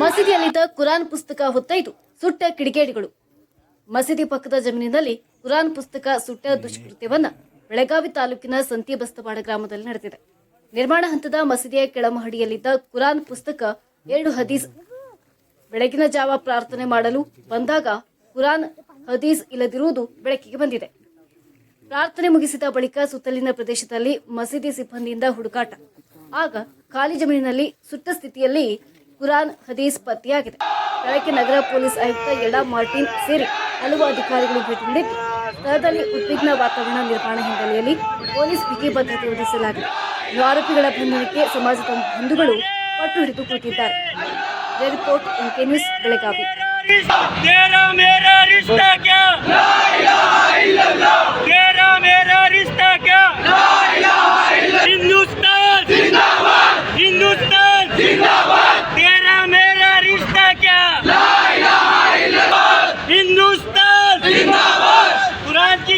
ಮಸೀದಿಯಲ್ಲಿದ್ದ ಕುರಾನ್ ಪುಸ್ತಕ ಹೊತ್ತೈದು ಸುಟ್ಟ ಕಿಡಿಗೇಡಿಗಳು. ಮಸೀದಿ ಪಕ್ಕದ ಜಮೀನಿನಲ್ಲಿ ಕುರಾನ್ ಪುಸ್ತಕ ಸುಟ್ಟ ದುಷ್ಕೃತ್ಯವನ್ನ ಬೆಳಗಾವಿ ತಾಲೂಕಿನ ಸಂತಿ ಬಸ್ತವಾಡ ಗ್ರಾಮದಲ್ಲಿ ನಡೆದಿದೆ. ನಿರ್ಮಾಣ ಹಂತದ ಮಸೀದಿಯ ಕೆಳಮಹಡಿಯಲ್ಲಿದ್ದ ಕುರಾನ್ ಪುಸ್ತಕ ಎರಡು ಹದೀಸ್ ಬೆಳಗಿನ ಜಾವ ಪ್ರಾರ್ಥನೆ ಮಾಡಲು ಬಂದಾಗ ಕುರಾನ್ ಹದೀಸ್ ಇಲ್ಲದಿರುವುದು ಬೆಳಕಿಗೆ ಬಂದಿದೆ. ಪ್ರಾರ್ಥನೆ ಮುಗಿಸಿದ ಬಳಿಕ ಸುತ್ತಲಿನ ಪ್ರದೇಶದಲ್ಲಿ ಮಸೀದಿ ಸಿಬ್ಬಂದಿಯಿಂದ ಹುಡುಕಾಟ. ಆಗ ಖಾಲಿ ಜಮೀನಿನಲ್ಲಿ ಸುಟ್ಟ ಸ್ಥಿತಿಯಲ್ಲಿ ಕುರಾನ್ ಹದೀಸ್ ಪತ್ತೆಯಾಗಿದೆ. ಸ್ಥಳಕ್ಕೆ ನಗರ ಪೊಲೀಸ್ ಆಯುಕ್ತ ಎಡಾ ಮಾರ್ಟಿನ್ ಸೇರಿ ಹಲವು ಅಧಿಕಾರಿಗಳು ಭೇಟಿ ನೀಡಿದ್ದು. ಸ್ಥಳದಲ್ಲಿ ಉದ್ವಿಗ್ನ ವಾತಾವರಣ ನಿರ್ಮಾಣ ಹಿನ್ನೆಲೆಯಲ್ಲಿ ಪೊಲೀಸ್ ಬಿಗಿ ಭದ್ರತೆ ಒದಗಿಸಲಾಗಿದೆ. ಆರೋಪಿಗಳ ಬಂಧನಕ್ಕೆ ಸಮಾಜದ ಬಂಧುಗಳು ಪಟ್ಟು ಹಿಡಿದು ಕೂತಿದ್ದಾರೆ ರಿಪೋರ್ಟ್ ಎನ್ಕೆ ನ್ಯೂಸ್ ಬೆಳಗಾವಿ.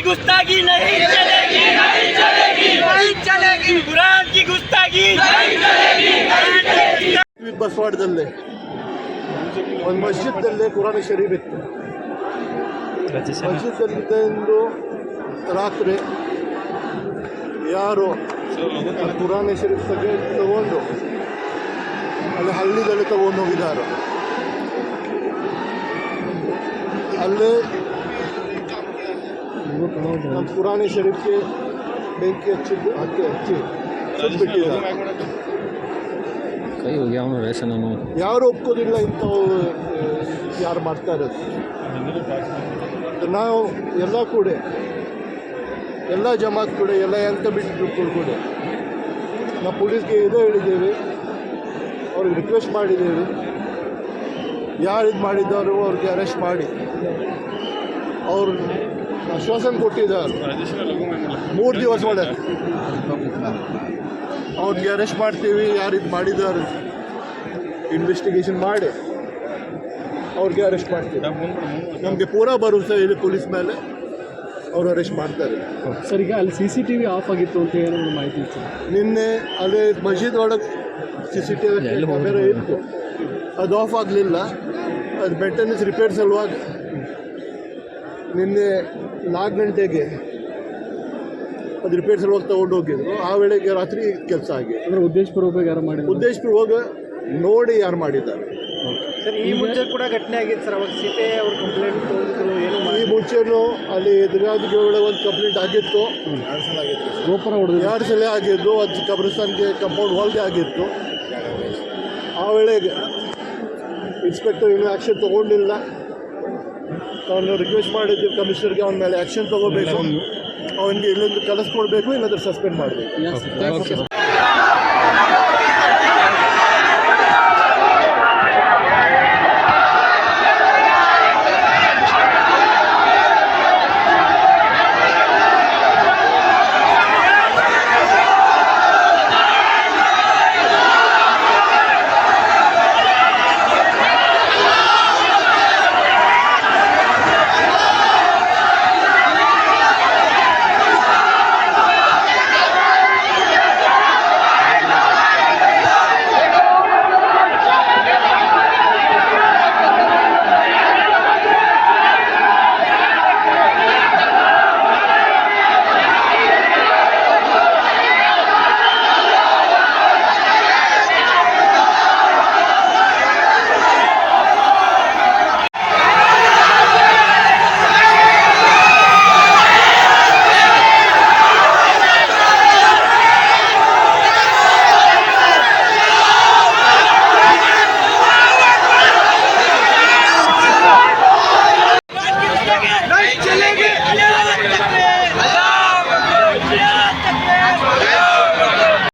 गुस्ताखी नहीं चलेगी नहीं चलेगी नहीं चलेगी कुरान की गुस्ताखी नहीं चलेगी ಬಸವಾಡದಲ್ಲೇ ಒಂದು ಮಸ್ಜಿದ್ದಲ್ಲೇ ಕುರಾನ್ ಶರೀಫ್ ಇತ್ತು ಮಸ್ಜಿದ್ದಲ್ಲಿದ್ದ ಒಂದು ರಾತ್ರಿ ಯಾರು ಆ ಕುರಾನ್ ಶರೀಫ್ ತೆಗೆ ತಗೊಂಡು ಅಲ್ಲಿ ಹಳ್ಳಿದಲ್ಲಿ ತಗೊಂಡು ಹೋಗಿದ್ದಾರೆ ಅಲ್ಲೇ ನಮ್ಮ ಪುರಾಣಿ ಶರೀಫ್ಗೆ ಬೆಂಕಿ ಹಚ್ಚಿದ್ದು ಹತ್ತಿ ಹಚ್ಚಿ ಸುಟ್ಬಿಟ್ಟಿದ್ದಾರೆ. ಕೈ ಹೋಗಿ ಅವನು ರೇಷನ್ ಅವನು ಯಾರು ಒಪ್ಕೋದಿಲ್ಲ ಇಂಥವು ಯಾರು ಮಾಡ್ತಾ ಇರೋದು. ನಾವು ಎಲ್ಲ ಕೂಡ ಎಲ್ಲ ಜಮಾತ್ ಕೂಡ ಎಲ್ಲ ಎಂತ ಬಿಟ್ಟು ಕೂಡ ನಾವು ಪೊಲೀಸ್ಗೆ ಇದೇ ಹೇಳಿದ್ದೇವೆ. ಅವ್ರಿಗೆ ರಿಕ್ವೆಸ್ಟ್ ಮಾಡಿದ್ದೇವೆ. ಯಾರು ಇದು ಮಾಡಿದ್ದಾರೋ ಅವ್ರಿಗೆ ಅರೆಸ್ಟ್ ಮಾಡಿ. ಅವರು ಆಶ್ವಾಸನೆ ಕೊಟ್ಟಿದ್ದಾರೆ. ಮೂರು ದಿವಸ ಒಳಗೆ ಅವ್ರಿಗೆ ಅರೆಸ್ಟ್ ಮಾಡ್ತೀವಿ ಯಾರು ಇದು ಮಾಡಿದ್ದಾರೆ. ಇನ್ವೆಸ್ಟಿಗೇಷನ್ ಮಾಡಿ. ಅವ್ರಿಗೆ ಅರೆಸ್ಟ್ ಮಾಡ್ತೀವಿ. ನಮಗೆ ಪೂರಾ ಭರವಸೆ ಇದೆ ಪೊಲೀಸ್ ಮೇಲೆ. ಅವರು ಅರೆಸ್ಟ್ ಮಾಡ್ತಾರೆ. ಸರ್ ಈಗ ಅಲ್ಲಿ C C T V off ಆಗಿತ್ತು ಅಂತ ಏನು ಮಾಹಿತಿ ಇತ್ತು. ನಿನ್ನೆ ಅದೇ ಮಸೀದ್ ಒಳಗೆ C C T V camera ಇತ್ತು. ಅದು ಆಫ್ ಆಗಲಿಲ್ಲ. ಅದು ಮೇಂಟೆನೆನ್ಸ್ ರಿಪೇರ್ ಸಲುವಾಗಿ. ನಿನ್ನೆ ನಾಲ್ಕು ಗಂಟೆಗೆ ಅದು ರಿಪೇರ್ ಸಲುವಾಗಿ ತಗೊಂಡು ಹೋಗಿದ್ರು. ಆ ವೇಳೆಗೆ ರಾತ್ರಿ ಕೆಲಸ ಆಗಿ. ಅಂದರೆ ಉದ್ದೇಶಪುರ ಹೋಗಿ ಯಾರು ಮಾಡಿ ಉದ್ದೇಶಪುರ ಹೋಗ ನೋಡಿ ಯಾರು ಮಾಡಿದ್ದಾರೆ. ಸರ್ ಈ ಮುಂಚೆ ಕೂಡ ಘಟನೆ ಆಗಿತ್ತು ಸರ್ ಅವಾಗ ಸೀತೆ ಅವ್ರ ಕಂಪ್ಲೇಂಟ್ ತಗೊಂಡಿದ್ರು ಏನು ಈ ಮುಂಚೆನೂ ಅಲ್ಲಿ ದುರ್ಗಾದಿಗೆ ಒಂದು ಕಂಪ್ಲೇಂಟ್ ಆಗಿತ್ತು. ಗೋಪುರ ಹೊಡೆದು ಎರಡು ಸಲ ಆಗಿದ್ದು ಅದು ಕಬ್ರಿಸ್ತಾನ್ಗೆ ಕಂಪೌಂಡ್ ವಾಲ್ಗೆ ಆಗಿತ್ತು. ಆ ವೇಳೆಗೆ ಇನ್ಸ್ಪೆಕ್ಟರ್ ಇನ್ನೂ ಆ್ಯಕ್ಷನ್ ತೊಗೊಂಡಿಲ್ಲ. ಅವನು ರಿಕ್ವೆಸ್ಟ್ ಮಾಡಿದ್ದೀವಿ ಕಮಿಷನರ್ಗೆ ಅವನ ಮೇಲೆ ಆ್ಯಕ್ಷನ್ ತೊಗೋಬೇಕು. ಅವನಿಗೆ ಇಲ್ಲೊಂದು ಕಲಿಸ್ಕೊಡ್ಬೇಕು ಇಲ್ಲಾಂದ್ರೆ ಸಸ್ಪೆಂಡ್ ಮಾಡಬೇಕು.